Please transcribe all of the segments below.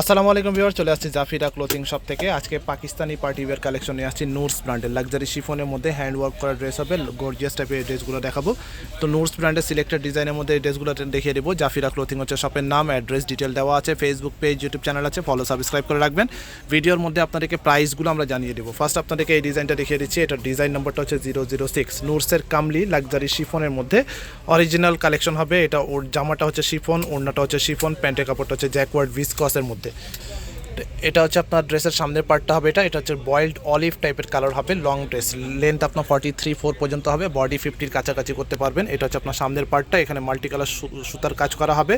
আসসালামু আলাইকুম ভিউয়ার চলে আসছি জাফিরা ক্লোথিং শপ থেকে। আজকে পাকিস্তানি পার্টি ওয়্যার কালেকশন নিয়ে আসছি নুরস ব্র্যান্ডের লাক্সারি শিফনের মধ্যে হ্যান্ড ওয়ার্ক করা ড্রেস হবে গর্জিয়াস টাইপের ড্রেসগুলো দেখাবো। তো নুরস ব্র্যান্ডের সিলেক্টেড ডিজাইনের মধ্যে এই ড্রেসগুলো দেখিয়ে দেবো। জাফিরা ক্লোথিং হচ্ছে শপের নাম অ্যাড্রেস ডিটেল দেওয়া আছে ফেসবুক পেজ ইউটিউব চ্যানেল আছে ফলো সাবস্ক্রাইব করে রাখবেন। ভিডিওর মধ্যে আপনাদেরকে প্রাইসগুলো আমরা জানিয়ে দেবো। ফার্স্ট আপনাদেরকে এই ডিজাইনটা দেখিয়ে দিচ্ছি, এটার ডিজাইন নম্বরটা হচ্ছে জিরো জিরো সিক্স নুরসের কামলি লাক্সারি শিফনের মধ্যে অরিজিনাল কালেকশন হবে। এটা ওর জামাটা হচ্ছে শিফন ওড়নাটা হচ্ছে শিফন প্যান্টের কাপড়টা হচ্ছে জ্যাকওয়ার্ড ভিসকসের মধ্যে। って。এটা হচ্ছে আপনার ড্রেসের সামনের পার্টটা হবে এটা এটা হচ্ছে বয়েলড অলিভ টাইপের কালার হবে, লং ড্রেস। লেন্থ আপনার ফর্টি থ্রি ফোর পর্যন্ত হবে বডি ফিফটির কাছাকাছি করতে পারবেন। এটা হচ্ছে আপনার সামনের পার্টটা, এখানে মাল্টি কালার সুতার কাজ করা হবে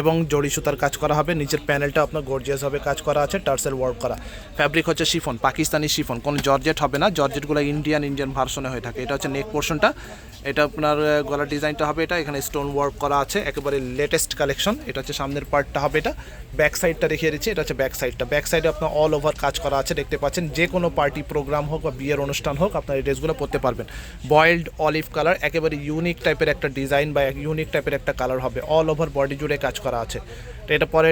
এবং জড়ি সুতার কাজ করা হবে। নিচের প্যানেলটা আপনার গর্জিয়াস হবে কাজ করা আছে, টার্সেল ওয়ার্ক করা। ফ্যাব্রিক হচ্ছে শিফন, পাকিস্তানি শিফন, কোনো জর্জেট হবে না, জর্জেটগুলো ইন্ডিয়ান ইন্ডিয়ান ভার্সনে হয়ে থাকে। এটা হচ্ছে নেক পোর্শনটা এটা আপনার গলার ডিজাইনটা হবে এটা, এখানে স্টোন ওয়ার্ক করা আছে, একেবারে লেটেস্ট কালেকশন এটা হচ্ছে সামনের পার্টটা হবে এটা ব্যাক সাইডটা দেখিয়ে দিচ্ছি, এটা হচ্ছে ব্যাক সাইডটা ব্যাক সাইডে আপনার অল ওভার কাজ করা আছে, দেখতে পাচ্ছেন। যে কোনো পার্টি প্রোগ্রাম হোক বা বিয়ের অনুষ্ঠান হোক, আপনার এই ড্রেসগুলো পরতে পারবেন। বয়েল্ড অলিভ কালার একেবারে ইউনিক টাইপের একটা ডিজাইন বা ইউনিক টাইপের একটা কালার হবে। অল ওভার বডি জুড়ে কাজ করা আছে। তো এটা পরে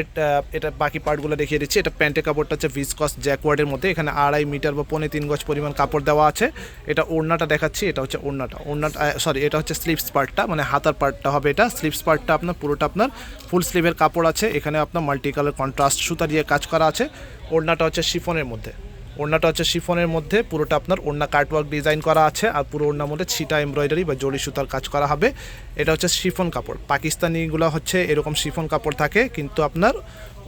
এটা বাকি পার্টগুলো দেখিয়ে দিচ্ছি। এটা প্যান্টের কাপড়টা হচ্ছে ভিসকস জ্যাকওয়ার্ডের মধ্যে। এখানে আড়াই মিটার বা পৌনে তিন গজ পরিমাণ কাপড় দেওয়া আছে। এটা ওড়নাটা দেখাচ্ছি, এটা হচ্ছে ওড়নাটা। ওড়নাটা সরি এটা হচ্ছে স্লিপস পার্টটা মানে হাতার পার্টটা হবে এটা। স্লিপস পার্টটা আপনার, পুরোটা আপনার ফুল স্লিভের কাপড় আছে। এখানে আপনার মাল্টি কালার কন্ট্রাস্ট সুতা দিয়ে কাজ করা আছে। ওড়নাটা হচ্ছে শিফনের মধ্যে। ওড়নাটা হচ্ছে শিফনের মধ্যে, পুরোটা আপনার ওড়না কাটওয়ার্ক ডিজাইন করা আছে আর পুরো ওড়নার মধ্যে ছিটা এমব্রয়ডারি বা জড়ি সুতার কাজ করা হবে। এটা হচ্ছে শিফন কাপড়। পাকিস্তানিগুলো হচ্ছে এরকম শিফন কাপড় থাকে, কিন্তু আপনার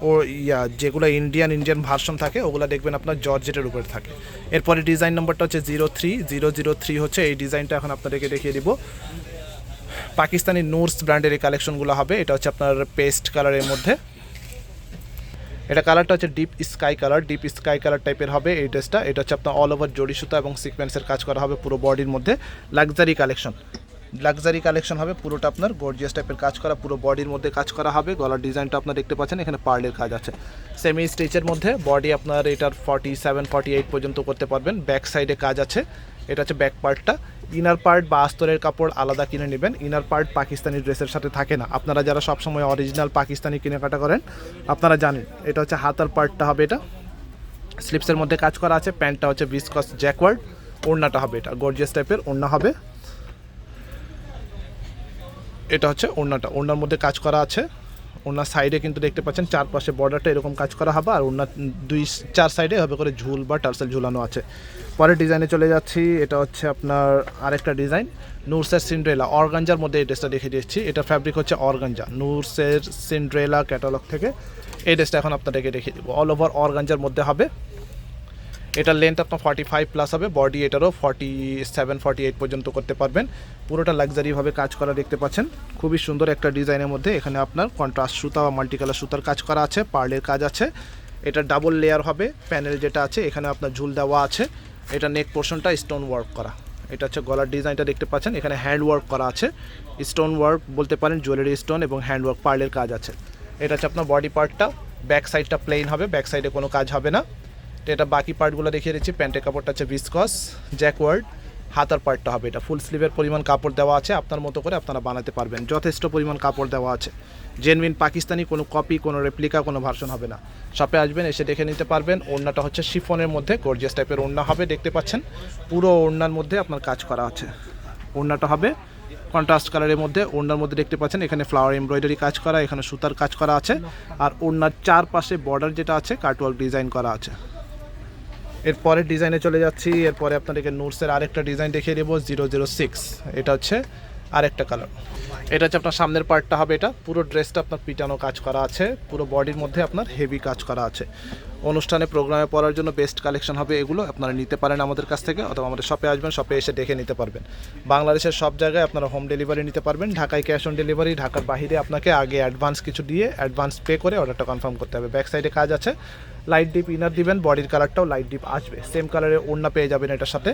ও ইয়া, যেগুলো ইন্ডিয়ান ইন্ডিয়ান ভার্সন থাকে, ওগুলো দেখবেন আপনার জর্জেটের উপরে থাকে। এরপরে ডিজাইন নম্বরটা হচ্ছে zero three zero zero three হচ্ছে এই ডিজাইনটা এখন আপনাদেরকে দেখিয়ে দিব। পাকিস্তানি নোটস ব্র্যান্ডের এই কালেকশনগুলো হবে। এটা হচ্ছে আপনার পেস্ট কালারের মধ্যে। এটা কালারটা হচ্ছে deep sky colour, deep sky colour টাইপের হবে এই ড্রেসটা। এটা হচ্ছে আপনার অল ওভার জড়ি সুতা এবং সিকোয়েন্সের কাজ করা হবে পুরো বডির মধ্যে। লাক্সারি কালেকশন লাক্সারি কালেকশন হবে পুরোটা আপনার গর্জিয়াস টাইপের কাজ করা, পুরো বডির মধ্যে কাজ করা হবে। গলার ডিজাইনটা আপনার দেখতে পাচ্ছেন, এখানে পার্লের কাজ আছে। সেমি স্টিচের মধ্যে বডি আপনার এটার ফর্টি সেভেন ফর্টি এইট পর্যন্ত করতে পারবেন। ব্যাক সাইডে কাজ আছে। এটা হচ্ছে ব্যাক পার্টটা ইনার পার্ট বা আস্তরের কাপড় আলাদা কিনে নেবেন। ইনার পার্ট পাকিস্তানি ড্রেসের সাথে থাকে না। আপনারা যারা সবসময় অরিজিনাল পাকিস্তানি কেনাকাটা করেন, আপনারা জানেন, এটা হচ্ছে হাতার পার্টটা হবে এটা। স্লিপসের মধ্যে কাজ করা আছে, প্যান্টটা হচ্ছে বিসকস জ্যাকওয়ার্ড ওড়নাটা হবে এটা গর্জিয়াস টাইপের ওড়না হবে। এটা হচ্ছে ওড়নাটা, ওড়নার মধ্যে কাজ করা আছে। ওড়নার সাইডে কিন্তু দেখতে পাচ্ছেন, চারপাশে বর্ডারটা এরকম কাজ করা হবে, আর ওনার দুই, চার সাইডে হবে করে ঝুল বা টার্সেল ঝুলানো আছে। পরের ডিজাইনে চলে যাচ্ছি, এটা হচ্ছে আপনার আরেকটা ডিজাইন নুরসের সিন্ড্রেলা অর্গাঞ্জার মধ্যে এই ড্রেসটা দেখে দিয়েছি এটা ফ্যাব্রিক হচ্ছে অর্গাঞ্জা নুরসের সিন্ড্রেলা ক্যাটালগ থেকে এই ড্রেসটা এখন আপনাদেরকে দেখিয়ে দেবো। অল ওভার অর্গাঞ্জার মধ্যে হবে। এটার লেন্থ আপনার ফর্টি ফাইভ প্লাস হবে বডি এটারও ফর্টি সেভেন ফর্টি এইট পর্যন্ত করতে পারবেন। পুরোটা লাক্সারিভাবে কাজ করা দেখতে পাচ্ছেন। খুবই সুন্দর একটা ডিজাইনের মধ্যে এখানে আপনার কন্ট্রাস্ট সুতা বা মাল্টি কালার সুতার কাজ করা আছে পার্লের কাজ আছে। এটা ডাবল লেয়ার হবে প্যানেল যেটা আছে, এখানে আপনার ঝুল দেওয়া আছে। এটা নেক পোর্শনটা স্টোন ওয়ার্ক করা। এটা হচ্ছে গলার ডিজাইনটা দেখতে পাচ্ছেন, এখানে হ্যান্ড ওয়ার্ক করা আছে। স্টোন ওয়ার্ক বলতে পারেন জুয়েলারি স্টোন এবং হ্যান্ড ওয়ার্ক পার্লের কাজ আছে। এটা হচ্ছে আপনার বডি পার্টটা ব্যাক সাইডটা প্লেন হবে ব্যাক সাইডে কোনো কাজ হবে না। এটা বাকি পার্টগুলো দেখিয়ে দিচ্ছি। প্যান্টের কাপড়টা হচ্ছে ভিসকস জ্যাকওয়ার্ড হাতার পার্টটা হবে এটা। ফুল স্লিভের পরিমাণ কাপড় দেওয়া আছে আপনার মতো করে আপনারা বানাতে পারবেন। যথেষ্ট পরিমাণ কাপড় দেওয়া আছে। জেনউইন পাকিস্তানি কোনো কপি কোনো রেপ্লিকা কোনো ভার্সন হবে না। শপে আসবেন, এসে দেখে নিতে পারবেন। ওড়নাটা হচ্ছে শিফনের মধ্যে গর্জিয়াস টাইপের ওড়না হবে, দেখতে পাচ্ছেন? পুরো ওড়নার মধ্যে আপনার কাজ করা আছে। ওড়নাটা হবে কন্ট্রাস্ট কালারের মধ্যে, ওড়নার মধ্যে দেখতে পাচ্ছেন, এখানে ফ্লাওয়ার এমব্রয়ডারি কাজ করা, এখানে সুতার কাজ করা আছে। আর ওড়নার চারপাশে বর্ডার যেটা আছে কাটওয়ার্ক ডিজাইন করা আছে। এরপরের ডিজাইনে চলে যাচ্ছি। এরপরে আপনাদেরকে নোটসের আরেকটা ডিজাইন দেখিয়ে দেবো জিরো জিরো সিক্স এটা হচ্ছে আরেকটা কালার এটা হচ্ছে আপনার সামনের পার্টটা হবে এটা। পুরো ড্রেসটা আপনার পিটানো কাজ করা আছে। পুরো বডির মধ্যে আপনার হেভি কাজ করা আছে। অনুষ্ঠানে প্রোগ্রামে পড়ার জন্য বেস্ট কালেকশন হবে এগুলো। আপনারা নিতে পারেন আমাদের কাছ থেকে অথবা আমাদের শপে আসবেন শপে এসে দেখে নিতে পারবেন। বাংলাদেশের সব জায়গায় আপনারা হোম ডেলিভারি নিতে পারবেন। ঢাকায় ক্যাশ অন ডেলিভারি ঢাকার বাহিরে আপনাকে আগে অ্যাডভান্স কিছু দিয়ে অ্যাডভান্স পে করে অর্ডারটা কনফার্ম করতে হবে। ব্যাক সাইডে কাজ আছে। লাইট ডিপ ইনার দিবেন বডির কালারটাও লাইট ডিপ আসবে। সেম কালারের ওড়না পেয়ে যাবেন এটার সাথে।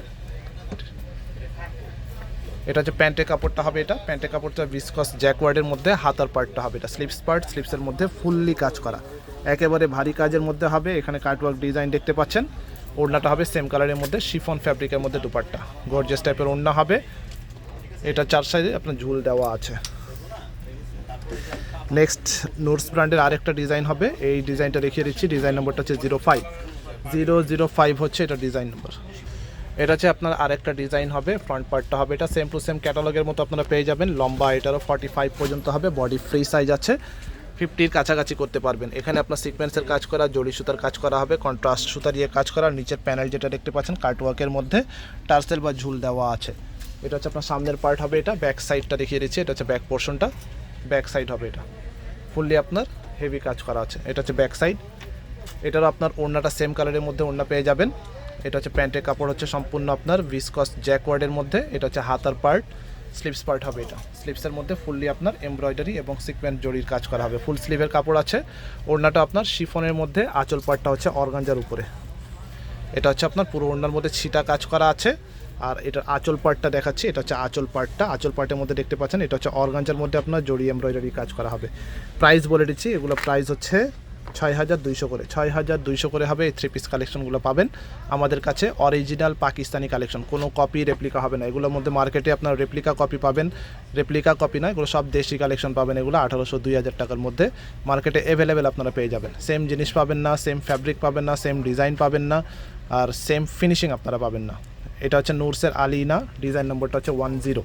এটা হচ্ছে প্যান্টের কাপড়টা হবে এটা, প্যান্টের কাপড়টা ভিসকস জ্যাকওয়ার্ডের মধ্যে, হাতার পার্টটা হবে এটা স্লিপস পার্ট স্লিপসের মধ্যে ফুললি কাজ করা। একেবারে ভারী কাজের মধ্যে হবে, এখানে কাটওয়ার্ক ডিজাইন দেখতে পাচ্ছেন। ওড়নাটা হবে সেম কালারের মধ্যে শিফন ফ্যাব্রিকের মধ্যে দুপাট্টা। গর্জেস টাইপের ওড়না হবে। এটা চার সাইডে আপনার ঝুল দেওয়া আছে। নেক্সট নোটস ব্র্যান্ডের আরেকটা ডিজাইন হবে। এই ডিজাইনটা দেখিয়ে দিচ্ছি। ডিজাইন নম্বরটা হচ্ছে zero five zero zero five হচ্ছে এটা ডিজাইন নম্বর এটা হচ্ছে আপনার আরেকটা ডিজাইন হবে ফ্রন্ট পার্টটা হবে। এটা সেম টু সেম ক্যাটালগের মতো আপনারা পেয়ে যাবেন। লম্বা এটারও ফর্টি ফাইভ পর্যন্ত হবে বডি ফ্রি সাইজ আছে। ফিফটির কাছাকাছি করতে পারবেন। এখানে আপনার সিকোয়েন্সের কাজ করা, জড়ি সুতার কাজ করা হবে কন্ট্রাস্ট সুতা দিয়ে কাজ করা, নিচের প্যানেল যেটা দেখতে পাচ্ছেন কার্টওয়ার্কের মধ্যে টার্সেল বা ঝুল দেওয়া আছে। এটা হচ্ছে আপনার সামনের পার্ট হবে এটা ব্যাক সাইডটা দেখিয়ে দিচ্ছি, এটা হচ্ছে ব্যাক পোর্শনটা ব্যাক সাইড হবে এটা। ফুললি আপনার হেভি কাজ করা আছে। এটা হচ্ছে ব্যাক সাইড এটারও আপনার ওড়নাটা সেম কালারের মধ্যে ওড়না পেয়ে যাবেন। এটা হচ্ছে প্যান্টের কাপড় হচ্ছে সম্পূর্ণ আপনার ভিসকস জ্যাকওয়ার্ডের মধ্যে, এটা হচ্ছে হাতার পার্ট স্লিপস পার্ট হবে এটা। স্লিপসের মধ্যে ফুললি আপনার এমব্রয়ডারি এবং সিকোয়েন্ট জরির কাজ করা হবে। ফুল স্লিভের কাপড় আছে, ওড়নাটা আপনার শিফনের মধ্যে, আঁচল পার্টটা হচ্ছে অর্গাঞ্জার উপরে। এটা হচ্ছে আপনার পুরো ওড়নার মধ্যে ছিটা কাজ করা আছে, আর এটার আঁচল পার্টটা দেখাচ্ছি, এটা হচ্ছে আঁচল পার্টটা আঁচল পার্টের মধ্যে দেখতে পাচ্ছেন, এটা হচ্ছে অর্গাঞ্জার মধ্যে আপনার জড়ি এমব্রয়ডারি কাজ করা হবে। প্রাইস বলে দিচ্ছি, এগুলো প্রাইস হচ্ছে ছয় হাজার দুইশো করে, ছয় হাজার দুইশো করে হবে এই থ্রি পিস কালেকশনগুলো পাবেন। আমাদের কাছে অরিজিনাল পাকিস্তানি কালেকশন কোনো কপি রেপ্লিকা হবে না। এগুলোর মধ্যে মার্কেটে আপনার রেপ্লিকা কপি পাবেন। রেপ্লিকা কপি না, এগুলো সব দেশি কালেকশন পাবেন এগুলো আঠারোশো দুই হাজার টাকার মধ্যে। মার্কেটে অ্যাভেলেবেল আপনারা পেয়ে যাবেন। সেম জিনিস পাবেন না সেম ফ্যাব্রিক পাবেন না সেম ডিজাইন পাবেন না, আর সেম ফিনিশিং আপনারা পাবেন না। এটা হচ্ছে নুরসের আলিনা ডিজাইন নম্বরটা হচ্ছে ওয়ান জিরো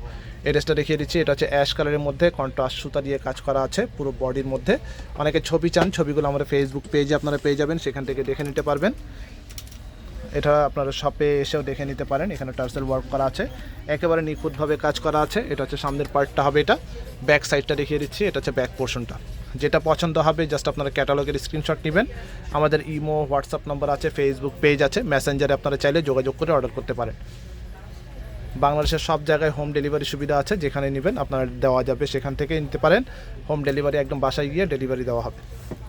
এড্রেসটা দেখিয়ে দিচ্ছি, এটা হচ্ছে অ্যাশ কালারের মধ্যে কন্ট্রাস্ট সুতা দিয়ে কাজ করা আছে পুরো বডির মধ্যে। অনেকে ছবি চান, ছবিগুলো আমাদের ফেসবুক পেজে আপনারা পেয়ে যাবেন, সেখান থেকে দেখে নিতে পারবেন। এটা আপনারা শপে এসেও দেখে নিতে পারেন। এখানে টার্সেল ওয়ার্ক করা আছে। একেবারে নিখুঁতভাবে কাজ করা আছে। এটা হচ্ছে সামনের পার্টটা হবে এটা। ব্যাক সাইডটা দেখিয়ে দিচ্ছি। এটা হচ্ছে ব্যাক পোর্শনটা যেটা পছন্দ হবে জাস্ট আপনারা ক্যাটালগের স্ক্রিনশট নেবেন। আমাদের ইমো হোয়াটসঅ্যাপ নাম্বার আছে ফেসবুক পেজ আছে। মেসেঞ্জারে আপনারা চাইলে যোগাযোগ করে অর্ডার করতে পারেন। বাংলাদেশের সব জায়গায় হোম ডেলিভারি সুবিধা আছে। যেখানে নেবেন, আপনার দেওয়া যাবে সেখান থেকে নিতে পারেন। হোম ডেলিভারি একদম বাসায় গিয়ে ডেলিভারি দেওয়া হবে।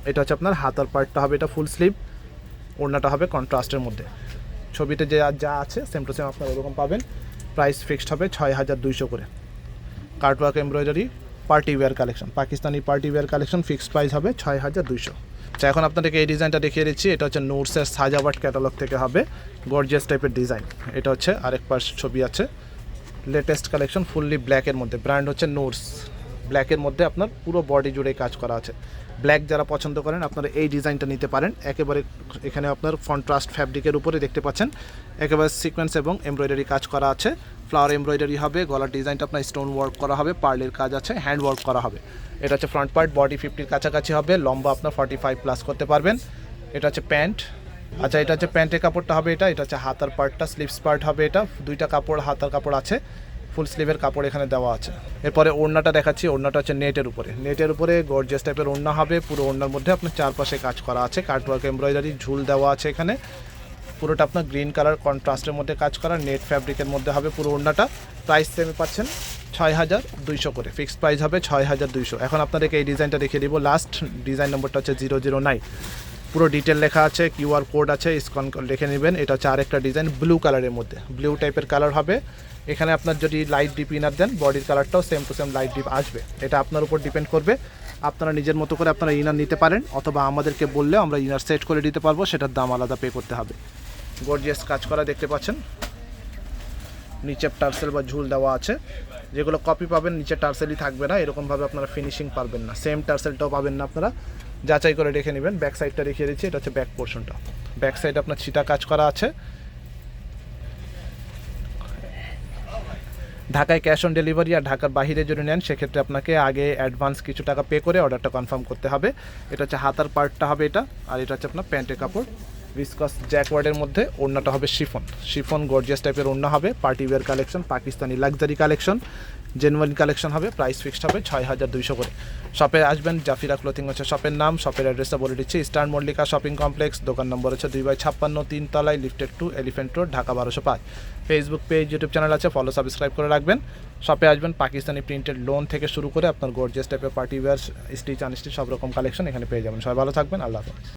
এটা হচ্ছে আপনার হাতার পার্টটা হবে। এটা ফুল স্লিভ ওড়নাটা হবে কন্ট্রাস্টের মধ্যে। ছবিতে যে যা আছে সেম টু সেম আপনারা ওরকম পাবেন। প্রাইস ফিক্সড হবে ছয় হাজার দুইশো করে। Cutwork embroidery party wear collection Pakistani party wear collection fixed price হবে ছয় হাজার দুইশো। আচ্ছা এখন আপনাদেরকে এই ডিজাইনটা দেখিয়ে দিচ্ছি। এটা হচ্ছে নোটসের সাজাবাট ক্যাটালগ থেকে হবে। গর্জিয়াস টাইপের ডিজাইন এটা হচ্ছে আরেক পাশ ছবি আছে। লেটেস্ট কালেকশন ফুললি ব্ল্যাকের মধ্যে। ব্র্যান্ড হচ্ছে নোটস ব্ল্যাকের মধ্যে আপনার পুরো বডি জুড়ে কাজ করা আছে। ব্ল্যাক যারা পছন্দ করেন, আপনারা এই ডিজাইনটা নিতে পারেন। একেবারে এখানে আপনার কন্ট্রাস্ট ফ্যাব্রিকের উপরে দেখতে পাচ্ছেন। একেবারে সিকোয়েন্স এবং এমব্রয়ডারি কাজ করা আছে। ফ্লাওয়ার এমব্রয়ডারি হবে, গলার ডিজাইনটা আপনার স্টোন ওয়ার্ক করা হবে পার্লের কাজ আছে হ্যান্ড ওয়ার্ক করা হবে। এটা হচ্ছে ফ্রন্ট পার্ট বডি ফিফটির কাছাকাছি হবে, লম্বা আপনার ফর্টি ফাইভ প্লাস করতে পারবেন। এটা হচ্ছে প্যান্ট আচ্ছা এটা হচ্ছে প্যান্টের কাপড়টা হবে এটা এটা হচ্ছে হাতার পার্টটা স্লিভস পার্ট হবে এটা। দুইটা কাপড়, হাতার কাপড় আছে। ফুল স্লিভের কাপড় এখানে দেওয়া আছে। এরপরে ওড়নাটা দেখাচ্ছি, ওড়নাটা হচ্ছে নেটের উপরে। নেটের উপরে গর্জিয়াস টাইপের ওড়না হবে, পুরো ওড়নার মধ্যে আপনার চারপাশে কাজ করা আছে কাটওয়ার্ক এমব্রয়ডারি ঝুল দেওয়া আছে এখানে। পুরোটা আপনার গ্রিন কালার কন্ট্রাস্টের মধ্যে কাজ করা নেট ফ্যাব্রিকের মধ্যে হবে পুরো ওড়নাটা। প্রাইস সেমে পাচ্ছেন ছয় হাজার দুইশো করে। ফিক্সড প্রাইস হবে ছয় হাজার দুইশো। এখন আপনাদেরকে এই ডিজাইনটা দেখিয়ে দিব। লাস্ট ডিজাইন নম্বরটা হচ্ছে জিরো জিরো নাইন পুরো ডিটেল লেখা আছে কিউআর কোড আছে স্কন লিখে নেবেন। এটা হচ্ছে আরেকটা ডিজাইন ব্লু কালারের মধ্যে। ব্লু টাইপের কালার হবে। এখানে আপনার যদি লাইট ডিপ ইনার দেন বডির কালারটাও same to same light deep আসবে। এটা আপনার উপর ডিপেন্ড করবে। আপনারা নিজের মতো করে আপনারা ইনার নিতে পারেন, অথবা আমাদেরকে বললে আমরা ইনার সেট করে দিতে পারব, সেটার দাম আলাদা পে করতে হবে। গর্জিয়াস কাজ করা দেখতে পাচ্ছেন। নিচে টার্সেল বা ঝুল দেওয়া আছে। যেগুলো কপি পাবেন, নিচে টার্সেলই থাকবে না। এরকমভাবে আপনারা ফিনিশিং পারবেন না। সেম টার্সেলটাও পাবেন না আপনারা। যাচাই করে রেখে নেবেন। ব্যাক সাইডটা রেখে দিচ্ছি, এটা হচ্ছে ব্যাক পোর্শনটা ব্যাক সাইড আপনার ছিটা কাজ করা আছে। ঢাকায় ক্যাশ অন ডেলিভারি আর ঢাকার বাইরে যদি নেন, সেক্ষেত্রে আপনাকে আগে অ্যাডভান্স কিছু টাকা পে করে অর্ডারটা কনফার্ম করতে হবে। এটা হচ্ছে হাতার পার্টটা হবে এটা, আর এটা হচ্ছে আপনার প্যান্টের কাপড়। ভিসকস জ্যাকওয়ার্ডের মধ্যে ওড়নাটা হবে শিফন শিফন গর্জিয়াস টাইপের ওড়না হবে। Party wear collection Pakistani luxury collection genuine collection হবে প্রাইস ফিক্সড হবে ছয় হাজার দুইশো করে। শপে আসবেন জাফিরা ক্লোথিং হচ্ছে শপের নাম শপের অ্যাড্রেসটা বলে দিচ্ছি। ইস্টার্ন মল্লিকা শপিং কমপ্লেক্স দোকান নম্বর হচ্ছে দুই বাই ছাপ্পান্ন, তিন তলায় lifted to elephant road Dhaka বারোশো পাঁচ। ফেসবুক পেজ ইউটিউব চ্যানেল আছে ফলো সাবস্ক্রাইব করে রাখবেন। শপে আসবেন পাকিস্তানি প্রিন্টেড লোন থেকে শুরু করে আপনার গোর্জেস টাইপের পার্টি ওয়্যার স্টিচ আনস্টিচ সব রকম কালেকশন এখানে পেয়ে যাবেন। সবাই ভালো থাকবেন, আল্লাহ হাফেজ।